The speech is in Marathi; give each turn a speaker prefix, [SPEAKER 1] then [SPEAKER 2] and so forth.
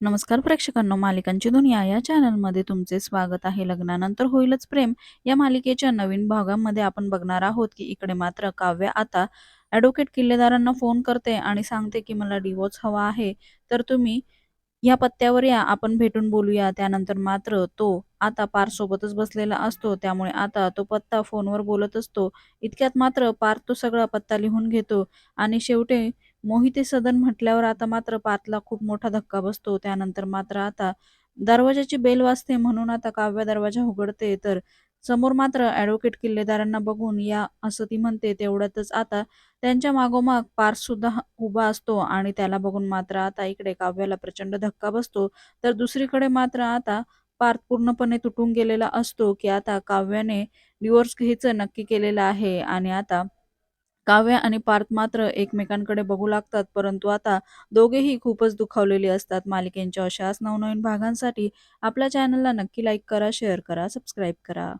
[SPEAKER 1] नमस्कार प्रेक्षकांनो मालिकांची दुनिया या चॅनलमध्ये तुमचे स्वागत आहे. लग्नानंतर होईलच प्रेम. या मालिकेच्या नवीन भागामध्ये आपण बघणार आहोत की इकडे मात्र काव्य आता ॲडव्होकेट किल्लेदारांना फोन करते आणि सांगते की मला डिवोर्स हवा आहे तर तुम्ही या पत्त्यावर या आपण भेटून बोलूया. त्यानंतर मात्र तो आता पार सोबतच बसलेला असतो त्यामुळे आता तो पत्ता फोनवर बोलत असतो. इतक्यात मात्र पार तो सगळा पत्ता लिहून घेतो आणि शेवटी मोहिते सदन म्हटल्यावर आता मात्र पातला खूप मोठा धक्का बसतो. त्यानंतर मात्र आता दरवाजाची बेल वाजते म्हणून आता काव्य दरवाजा उघडते. तर समोर मात्र ॲडव्होकेट किल्लेदारांना बघून या असं ती म्हणते. तेवढ्यातच आता त्यांच्या मागोमाग पार्स सुद्धा उभा असतो आणि त्याला बघून मात्र आता इकडे काव्याला प्रचंड धक्का बसतो. तर दुसरीकडे मात्र आता पार्थ पूर्णपणे तुटून गेलेला असतो की आता काव्याने डिवोर्स घ्यायचं नक्की केलेलं आहे आणि आता काव्य आणि पार्थ मात्र एकमेकांकडे बघू लागतात परंतु आता दोघेही खूपच दुखावलेले असतात. मालिकेंच्या अशाच नवनवीन भागांसाठी आपल्या चॅनलला नक्की लाईक करा शेअर करा सबस्क्राईब करा.